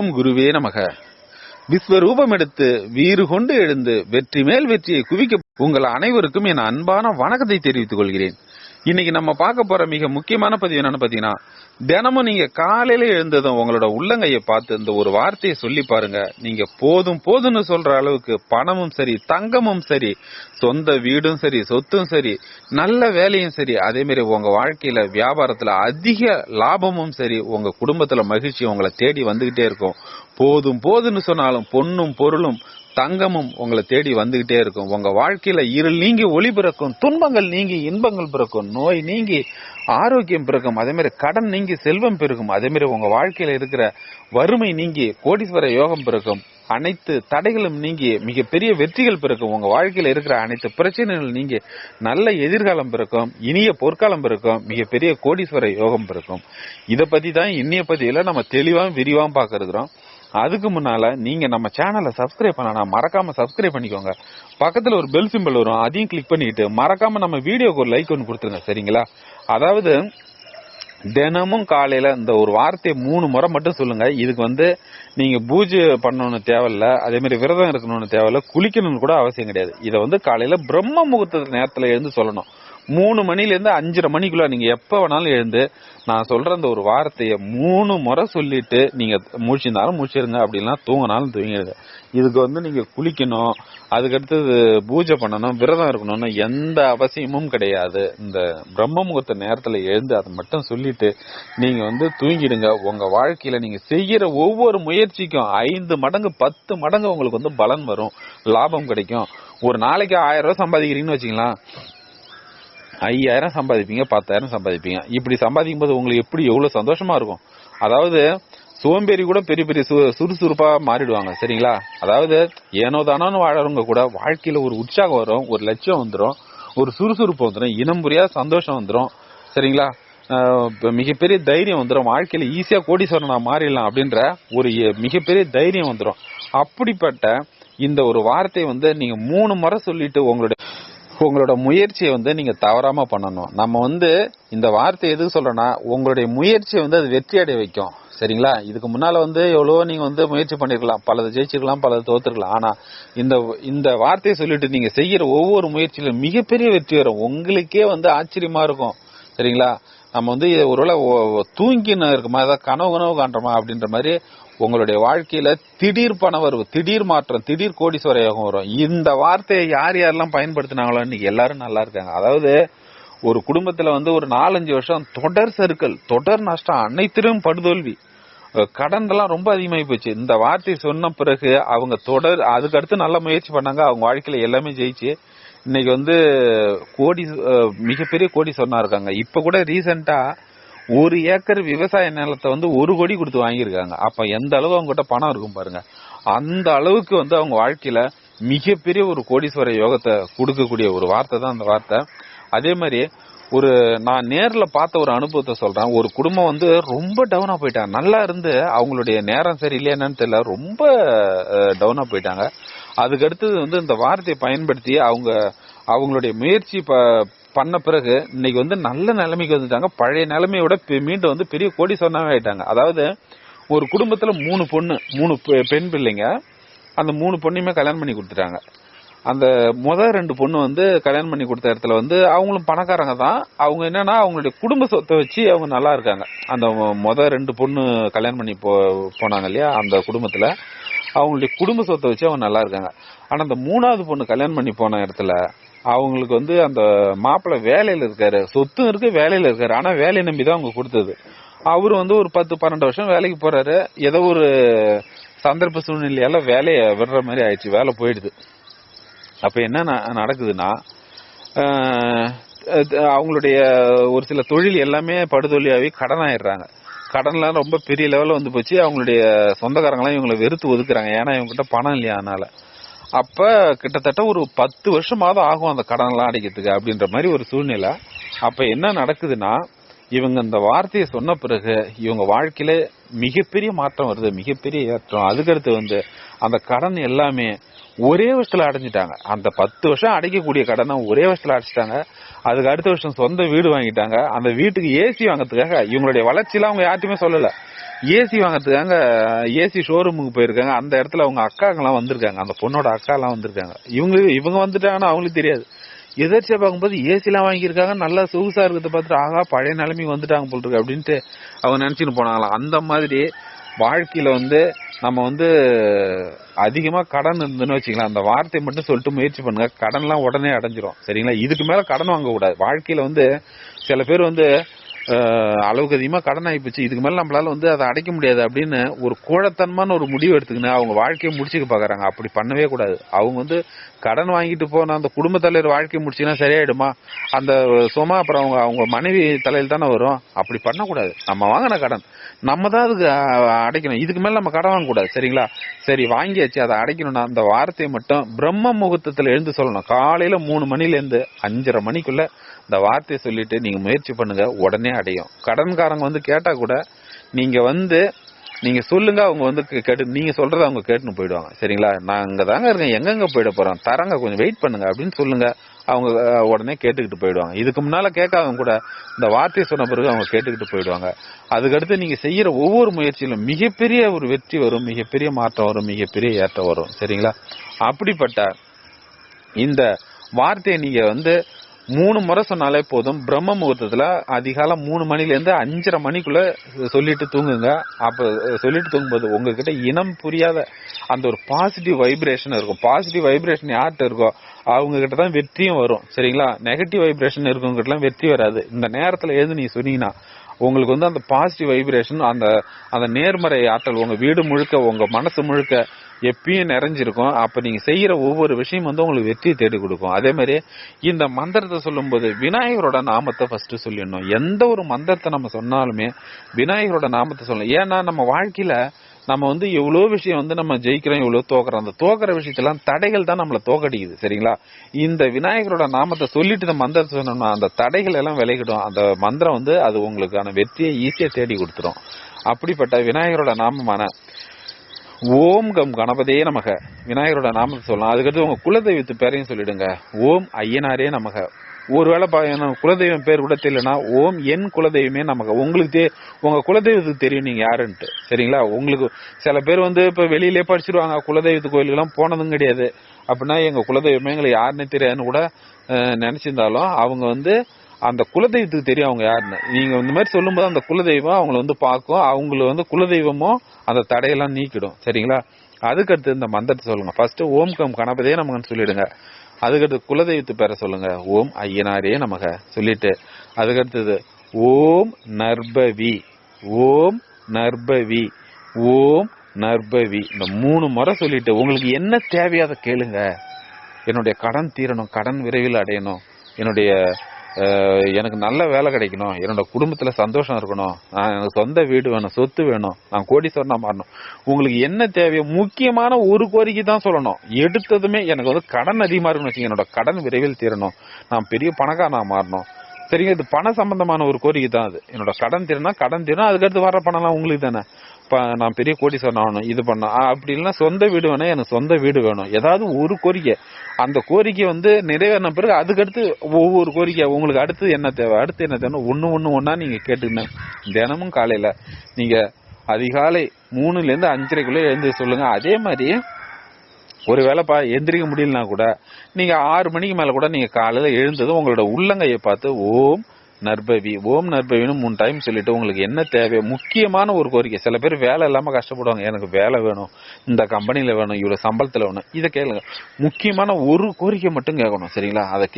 ஓம் குருவே நமக. விஸ்வரூபம் எடுத்து வீறு கொண்டு எழுந்து வெற்றி மேல் வெற்றியை குவிக்க உங்கள் அனைவருக்கும் என் அன்பான வணக்கத்தை தெரிவித்துக் கொள்கிறேன். இன்னைக்கு நம்ம பார்க்க போற மிக முக்கியமான பதிவு என்னன்னு பாத்தீங்கன்னா தினமும் நீங்க காலையில எழுந்ததும் உங்களோட உள்ளங்கையை பார்த்து இந்த ஒரு வார்த்தையை சொல்லி பாருங்க. நீங்க போதும் போதும்னு சொல்ற அளவுக்கு பணமும் சரி தங்கமும் சரி சொந்த வீடும் சரி சொத்தும் சரி நல்ல வேலையும் சரி அதே மாதிரி உங்க வாழ்க்கையில வியாபாரத்துல அதிக லாபமும் சரி உங்க குடும்பத்துல மகிழ்ச்சி உங்களை தேடி வந்துகிட்டே இருக்கும். போதும் போதும்னு சொன்னாலும் பொண்ணும் பொருளும் தங்கமும் உங்களை தேடி வந்துகிட்டே இருக்கும். உங்க வாழ்க்கையில இருள் நீங்கி ஒளி பிறக்கும் துன்பங்கள் நீங்கி இன்பங்கள் பிறக்கும் நோய் நீங்கி ஆரோக்கியம் பிறக்கும் அதே மாதிரி கடன் நீங்கி செல்வம் பெருகும் அதே மாதிரி உங்க வாழ்க்கையில இருக்கிற வறுமை நீங்கி கோடீஸ்வர யோகம் பிறக்கும் அனைத்து தடைகளும் நீங்கி மிகப்பெரிய வெற்றிகள் பிறக்கும் உங்க வாழ்க்கையில இருக்கிற அனைத்து பிரச்சனைகள் நீங்கி நல்ல எதிர்காலம் பிறக்கும் இனிய பொற்காலம் பிறக்கும் மிகப்பெரிய கோடீஸ்வர யோகம் பிறக்கும். இதை பத்தி தான் இன்னைய பத்தியில நம்ம தெளிவாக விரிவாக பார்க்க அதுக்கு முன்னால நீங்க நம்ம சேனலை சப்ஸ்கிரைப் பண்ணலாம் மறக்காம சப்ஸ்கிரைப் பண்ணிக்கோங்க. பக்கத்துல ஒரு பெல் சிம்பிள் வரும் அதையும் கிளிக் பண்ணிட்டு மறக்காம நம்ம வீடியோக்கு ஒரு லைக் ஒன்று கொடுத்துருங்க சரிங்களா? அதாவது தினமும் காலையில இந்த ஒரு வார்த்தையை மூணு முறை மட்டும் சொல்லுங்க. இதுக்கு வந்து நீங்க பூஜை பண்ணணும்னு தேவையில்ல அதே மாதிரி விரதம் இருக்கணும்னு தேவையில்ல குளிக்கணும்னு கூட அவசியம் கிடையாது. இதை வந்து காலையில பிரம்ம முகூர்த்த நேரத்துல எழுந்து சொல்லணும். மூணு மணில இருந்து அஞ்சரை மணிக்குள்ள நீங்க எப்ப வேணாலும் எழுந்து நான் சொல்ற அந்த ஒரு வார்த்தைய மூணு முறை சொல்லிட்டு நீங்க மூழ்ச்சிருந்தாலும் மூழ்ச்சிருங்க அப்படின்னா தூங்கினாலும் தூங்கிடுங்க இதுக்கு வந்து நீங்க குளிக்கணும் அதுக்கடுத்தது பூஜை பண்ணணும் விரதம் இருக்கணும்னு எந்த அவசியமும் கிடையாது. இந்த பிரம்ம முகூர்த்த நேரத்துல எழுந்து அதை மட்டும் சொல்லிட்டு நீங்க வந்து தூங்கிடுங்க. உங்க வாழ்க்கையில நீங்க செய்யற ஒவ்வொரு முயற்சிக்கும் ஐந்து மடங்கு பத்து மடங்கு உங்களுக்கு வந்து பலன் வரும் லாபம் கிடைக்கும். ஒரு நாளைக்கு ஆயிரம் ரூபாய் சம்பாதிக்கிறீங்கன்னு வச்சுக்கலாம். ஐயாயிரம் சம்பாதிப்பீங்க பத்தாயிரம் சம்பாதிப்பீங்க. இப்படி சம்பாதிக்கும் போது உங்களுக்கு எப்படி எவ்வளவு சந்தோஷமா இருக்கும்? அதாவது சோம்பேறி கூட பெரிய பெரிய சு- சுறுசுறுப்பா மாறிடுவாங்க சரிங்களா? அதாவது ஏனோ தானோன்னு வாழறவங்க கூட வாழ்க்கையில ஒரு உற்சாகம் வரும் ஒரு லட்சியம் வந்துடும் ஒரு சுறுசுறுப்பு வந்துடும் இனம் புரியாத சந்தோஷம் வந்துடும் சரிங்களா? மிகப்பெரிய தைரியம் வந்துடும் வாழ்க்கையில ஈஸியா கோடீஸ்வரனா மாறிடலாம் அப்படின்ற ஒரு மிகப்பெரிய தைரியம் வந்துடும் அப்படிப்பட்ட இந்த ஒரு வார்த்தையை வந்து நீங்க மூணு முறை சொல்லிட்டு உங்களுடைய உங்களோட முயற்சியை வந்து நீங்க தவறாம பண்ணணும். நம்ம வந்து இந்த வார்த்தை எதுக்கு சொல்றோம்னா உங்களுடைய முயற்சியை வந்து அது வெற்றி அடைய வைக்கும். சரிங்களா? இதுக்கு முன்னால வந்து எவ்வளவோ நீங்க வந்து முயற்சி பண்ணிருக்கலாம். பலது ஜெயிச்சிருக்கலாம் பலது தோத்துருக்கலாம். ஆனா இந்த இந்த வார்த்தையை சொல்லிட்டு நீங்க செய்யற ஒவ்வொரு முயற்சியிலும் மிகப்பெரிய வெற்றி வரும். உங்களுக்கே வந்து ஆச்சரியமா இருக்கும். சரிங்களா? நம்ம வந்து ஒருவேளை தூங்கின தூங்கின்னு இருக்குமா? ஏதாவது கனவு கனவு காண்றோமா? அப்படின்ற மாதிரி உங்களுடைய வாழ்க்கையில திடீர் பணவரவு திடீர் மாற்றம் திடீர் கோடீஸ்வர யோகம் வரும். இந்த வார்த்தையை யார் யாரெல்லாம் பயன்படுத்தினாங்களோ இன்னைக்கு எல்லாரும் நல்லா இருக்காங்க. அதாவது ஒரு குடும்பத்துல வந்து ஒரு நாலஞ்சு வருஷம் தொடர் சறுக்கல் தொடர் நஷ்டம் அனைத்திலும் படுதோல்வி. கடன்லாம் ரொம்ப அதிகமாகி போச்சு. இந்த வார்த்தை சொன்ன பிறகு அவங்க தொடர் அதுக்கடுத்து நல்ல முயற்சி பண்ணாங்க. அவங்க வாழ்க்கையில எல்லாமே ஜெயிச்சு இன்னைக்கு வந்து கோடி மிகப்பெரிய கோடி சொன்னா இருக்காங்க இப்ப கூட ரீசெண்டா ஒரு ஏக்கர் விவசாய நிலத்தை வந்து ஒரு கோடி கொடுத்து வாங்கியிருக்காங்க. அப்ப எந்த அளவு அவங்ககிட்ட பணம் இருக்கும் பாருங்க. அந்த அளவுக்கு வந்து அவங்க வாழ்க்கையில மிகப்பெரிய ஒரு கோடீஸ்வர யோகத்தை கொடுக்கக்கூடிய ஒரு வார்த்தை தான் அந்த வார்த்தை. அதே மாதிரி ஒரு நான் நேரில் பார்த்த ஒரு அனுபவத்தை சொல்றேன். ஒரு குடும்பம் வந்து ரொம்ப டவுனா போயிட்டாங்க. நல்லா இருந்து அவங்களுடைய நேரம் சரியில்லையா என்னன்னு தெரியல. ரொம்ப டவுனா போயிட்டாங்க. அதுக்கு அடுத்தது வந்து இந்த வார்த்தையை பயன்படுத்தி அவங்க அவங்களுடைய முயற்சி ப- பண்ண பிறகு இன்னைக்கு வந்து நல்ல நிலைமைக்கு வந்துட்டாங்க. பழைய நிலைமையோட விட பெ- மீண்டும் வந்து பெரிய கோடி சொன்னாவே ஆயிட்டாங்க. அதாவது ஒரு குடும்பத்துல மூணு பொண்ணு மூணு பெ- பெண் பிள்ளைங்க அந்த மூணு பொண்ணையுமே கல்யாணம் பண்ணி கொடுத்துட்டாங்க. அந்த முத ரெண்டு பொண்ணு வந்து கல்யாணம் பண்ணி கொடுத்த இடத்துல வந்து அவங்களும் பணக்காரங்க தான். அவங்க என்னன்னா அவங்களுடைய குடும்ப சொத்தை வச்சு அவங்க நல்லா இருக்காங்க. அந்த முதல் ரெண்டு பொண்ணு கல்யாணம் பண்ணி போ போனாங்க இல்லையா அந்த குடும்பத்துல. அவங்களுடைய குடும்ப சொத்தை வச்சு அவங்க நல்லா இருக்காங்க. ஆனால் அந்த மூணாவது பொண்ணு கல்யாணம் பண்ணி போன இடத்துல அவங்களுக்கு வந்து அந்த மாப்பிள்ளை வேலையில் இருக்காரு. சொத்தும் இருக்கு வேலையில் இருக்காரு. ஆனால் வேலையை நம்பி தான் அவங்க கொடுத்தது. அவர் வந்து ஒரு பத்து பன்னெண்டு வருஷம் வேலைக்கு போறாரு. ஏதோ ஒரு சந்தர்ப்ப சூழ்நிலையால வேலையை விடுற மாதிரி ஆயிடுச்சு. வேலை போயிடுது. அப்ப என்ன நடக்குதுன்னா அது அவங்களுடைய ஒரு சில தொழில் எல்லாமே படுதொழியாகவே கடன் ஆயிடுறாங்க கடன்லாம் ரொம்ப பெரிய லெவலில் வந்து போச்சு. அவங்களுடைய சொந்தக்காரங்களாம் இவங்களை வெறுத்து ஒதுக்குறாங்க. ஏன்னா இவங்ககிட்ட பணம் இல்லையா அதனால. அப்போ கிட்டத்தட்ட ஒரு பத்து வருஷமாவது ஆகும் அந்த கடன்லாம் அடிக்கிறதுக்கு அடைக்கிறதுக்கு அப்படின்ற மாதிரி ஒரு சூழ்நிலை. அப்போ என்ன நடக்குதுன்னா இவங்க இந்த வார்த்தையை சொன்ன பிறகு இவங்க வாழ்க்கையில மிகப்பெரிய மாற்றம் வருது மிகப்பெரிய ஏற்றம். அதுக்கடுத்து வந்து அந்த கடன் எல்லாமே ஒரே வருஷத்துல அடைஞ்சிட்டாங்க. அந்த பத்து வருஷம் அடைக்கக்கூடிய கடனை ஒரே வருஷத்துல அடைச்சிட்டாங்க. அதுக்கு அடுத்த வருஷம் சொந்த வீடு வாங்கிட்டாங்க. அந்த வீட்டுக்கு ஏசி வாங்கறதுக்காக இவங்களுடைய வளர்ச்சியெல்லாம் அவங்க யார்ட்டுமே சொல்லல. ஏசி வாங்குறதுக்காக ஏசி ஷோரூமுக்கு போயிருக்காங்க. அந்த இடத்துல அவங்க அக்காங்கெல்லாம் வந்திருக்காங்க. அந்த பொண்ணோட அக்கா எல்லாம் வந்திருக்காங்க. இவங்க இவங்க வந்துட்டாங்கன்னா அவங்களுக்கு தெரியாது. எதிர்ச்சியா பார்க்கும்போது ஏசிலாம் வாங்கியிருக்காங்க. நல்லா சொகுசா இருக்கிறத பார்த்துட்டு ஆகா பழைய நிலைமைக்கு வந்துட்டாங்க போல் இருக்கு அப்படின்ட்டு அவங்க நினைச்சுட்டு போனாங்களாம். அந்த மாதிரி வாழ்க்கையில் வந்து நம்ம வந்து அதிகமாக கடன் இருந்துன்னு வச்சுக்கலாம் அந்த வார்த்தையை மட்டும் சொல்லிட்டு முயற்சி பண்ணுங்க. கடன்லாம் உடனே அடைஞ்சிரும். சரிங்களா? இதுக்கு மேலே கடன் வாங்கக்கூடாது. வாழ்க்கையில் வந்து சில பேர் வந்து அளவுக்கு அதிகமாக கடன் ஆகிப்போச்சு இதுக்கு மேலே நம்மளால வந்து அதை அடைக்க முடியாது அப்படின்னு ஒரு கோழத்தனமான ஒரு முடிவு எடுத்துக்கின்னு அவங்க வாழ்க்கையை முடிச்சுக்க பார்க்குறாங்க அப்படி பண்ணவே கூடாது. அவங்க வந்து கடன் வாங்கிட்டு போன அந்த குடும்ப தலைவர் வாழ்க்கையை முடிச்சுன்னா சரியாயிடுமா? அந்த சும்மா அப்புறம் அவங்க அவங்க மனைவி தலையில் தானே வரும். அப்படி பண்ணக்கூடாது. நம்ம வாங்கின கடன். நம்ம தான் அதுக்கு அடைக்கணும். இதுக்கு மேலே நம்ம கடன் வாங்கக்கூடாது. சரிங்களா? சரி வாங்கியாச்சு. அதை அடைக்கணும்னா அந்த வார்த்தையை மட்டும் பிரம்ம முகூர்த்தத்தில் எழுந்து சொல்லணும். காலையில் மூணு மணிலேருந்து அஞ்சரை மணிக்குள்ளே இந்த வார்த்தையை சொல்லிட்டு நீங்க முயற்சி பண்ணுங்க உடனே அடையும். கடன்காரங்க வந்து கேட்டா கூட நீங்க வந்து நீங்க சொல்லுங்க அவங்க வந்து கேட்டு நீங்க சொல்றத அவங்க கேட்டுன்னு போயிடுவாங்க. சரிங்களா? நான் அங்க தாங்க இருக்கேன் எங்கெங்க போயிட போறோம்? தரங்க கொஞ்சம் வெயிட் பண்ணுங்க அப்படின்னு சொல்லுங்க. அவங்க உடனே கேட்டுக்கிட்டு போயிடுவாங்க. இதுக்கு முன்னால கேட்காதவங்க கூட இந்த வார்த்தையை சொன்ன பிறகு அவங்க கேட்டுக்கிட்டு போயிடுவாங்க. அதுக்கடுத்து நீங்க செய்யற ஒவ்வொரு முயற்சியிலும் மிகப்பெரிய ஒரு வெற்றி வரும் மிகப்பெரிய மாற்றம் வரும் மிகப்பெரிய ஏற்றம் வரும். சரிங்களா? அப்படிப்பட்ட இந்த வார்த்தையை நீங்க வந்து மூணு முறை சொன்னாலே போதும். பிரம்ம முகூர்த்தத்தில் அதிகாலை மூணு மணிலேருந்து அஞ்சரை மணிக்குள்ள சொல்லிட்டு தூங்குங்க. அப்போ சொல்லிட்டு தூங்கும்போது உங்ககிட்ட இனம் புரியாத அந்த ஒரு பாசிட்டிவ் வைப்ரேஷன் இருக்கும். பாசிட்டிவ் வைப்ரேஷன் யார்கிட்ட இருக்கோ அவங்ககிட்ட தான் வெற்றியும் வரும். சரிங்களா? நெகட்டிவ் வைப்ரேஷன் இருக்கவங்ககிட்டலாம் வெற்றி வராது. இந்த நேரத்தில் எழுந்து நீ சொன்னீங்கன்னா உங்களுக்கு வந்து அந்த பாசிட்டிவ் வைப்ரேஷன் அந்த அந்த நேர்மறை ஆற்றல் உங்க வீடு முழுக்க உங்க மனசு முழுக்க எப்பயும் நிறைஞ்சிருக்கும். அப்ப நீங்க செய்யற ஒவ்வொரு விஷயம் வந்து உங்களுக்கு வெற்றியை தேடி கொடுக்கும். அதே மாதிரி இந்த மந்திரத்தை சொல்லும்போது விநாயகரோட நாமத்தை ஃபர்ஸ்ட் சொல்லிடணும். எந்த ஒரு மந்திரத்தை நம்ம சொன்னாலுமே விநாயகரோட நாமத்தை சொல்லணும். ஏன்னா நம்ம வாழ்க்கையில நம்ம வந்து எவ்வளோ விஷயம் வந்து நம்ம ஜெயிக்கிறோம் எவ்வளோ தோக்குறோம். அந்த தோக்குற விஷயத்தெல்லாம் தடைகள் தான் நம்மளை தோக்கடிக்குது. சரிங்களா? இந்த விநாயகரோட நாமத்தை சொல்லிட்டு இந்த மந்திரத்தை சொன்னோம்னா அந்த தடைகள் எல்லாம் விலகிடும். அந்த மந்திரம் வந்து அது உங்களுக்கான வெற்றியை ஈஸியாக தேடி கொடுத்துரும். அப்படிப்பட்ட விநாயகரோட நாமமான ஓம் கம் கணபதே நமக. விநாயகரோட நாமத்தை சொல்லலாம். அதுக்கடுத்து உங்க குலதெய்வத்து பேரையும் சொல்லிடுங்க. ஓம் ஐயனாரே நமக. ஒருவேளை குலதெய்வம் பேர் கூட தெரியலனா ஓம் என் குலதெய்வமே நமக்கு உங்களுக்கு தெ- உங்க குலதெய்வத்துக்கு தெரியும் நீங்க யாருன்ட்டு. சரிங்களா? உங்களுக்கு சில பேர் வந்து இப்ப வெளியிலே படிச்சிருவாங்க குலதெய்வத்து கோயிலுக்கெல்லாம் போனதும் கிடையாது. அப்படின்னா எங்க குலதெய்வமே எங்களுக்கு யாருன்னு தெரியாதுன்னு கூட நினச்சிருந்தாலும் நினைச்சிருந்தாலும் அவங்க வந்து அந்த குலதெய்வத்துக்கு தெரியும் அவங்க யாருன்னு. நீங்க இந்த மாதிரி சொல்லும்போது அந்த குலதெய்வம் அவங்கள வந்து பார்க்கும். அவங்கள வந்து குலதெய்வமும் அந்த தடையெல்லாம் நீக்கிடும். சரிங்களா? அதுக்கடுத்து இந்த மந்திரத்தை சொல்லுங்க. ஃபர்ஸ்ட் ஓம் கம் கணபதியே நமக்குன்னு சொல்லிடுங்க. அதுக்கடுத்து குலதெய்வத்து பேரை சொல்லுங்க. ஓம் ஐயனாரே நமக சொல்லிட்டு. அதுக்கடுத்தது ஓம் நர்பவி. ஓம் நர்பவி. ஓம் நர்பவி. இந்த மூணு முறை சொல்லிட்டு உங்களுக்கு என்ன தேவையோ அதை கேளுங்க. என்னுடைய கடன் தீரணும். கடன் விரைவில் அடையணும். என்னுடைய எனக்கு நல்ல வேலை கிடைக்கணும். என்னோட குடும்பத்தில் சந்தோஷம் இருக்கணும். நான் எனக்கு சொந்த வீடு வேணும் சொத்து வேணும். நான் கோடீஸ்வரனா மாறணும். உங்களுக்கு என்ன தேவையோ முக்கியமான ஒரு கோரிக்கை தான் சொல்லணும். எடுத்ததுமே எனக்கு வந்து கடன் அதிகமாக இருக்குன்னு வச்சுங்க என்னோட கடன் விரைவில் தீரணும். நான் பெரிய பணக்காரனாக மாறணும். சரிங்க இது பண சம்பந்தமான ஒரு கோரிக்கை தான் அது. என்னோட கடன் தீரனா கடன் தீரணும் அதுக்கடுத்து வர பணம்லாம் உங்களுக்கு தானே. நான் பெரிய கோடீஸ்வரன் ஆகணும் இது பண்ண அப்படி இல்லைன்னா சொந்த வீடு வேணும் எனக்கு சொந்த வீடு வேணும். ஏதாவது ஒரு கோரிக்கை. அந்த கோரிக்கை வந்து நிறைவேறின பிறகு அதுக்கடுத்து ஒவ்வொரு கோரிக்கை உங்களுக்கு அடுத்து என்ன தேவை அடுத்து என்ன தேவை ஒன்று ஒன்று ஒன்றா நீங்கள் கேட்டுக்கணும். தினமும் காலையில் நீங்கள் அதிகாலை மூணுலேருந்து அஞ்சரைக்குள்ளே எழுந்து சொல்லுங்கள் அதே மாதிரி ஒரு வேலைப்பா எந்திரிக்க முடியலனா கூட நீங்கள் ஆறு மணிக்கு மேலே கூட நீங்கள் காலையில் எழுந்ததும் உங்களோட உள்ளங்கையை பார்த்து ஓம் நர்பவி ஓம் நர்பவின்னு மூணு டைம் சொல்லிட்டு உங்களுக்கு என்ன தேவையோ முக்கியமான ஒரு கோரிக்கை. சில பேர் வேலை இல்லாம கஷ்டப்படுவாங்க. எனக்கு வேலை வேணும். இந்த கம்பெனில வேணும். இவ்வளவு சம்பளத்துல வேணும். இதை கேளுங்க. முக்கியமான ஒரு கோரிக்கை மட்டும் கேட்கணும். சரிங்களா? அதை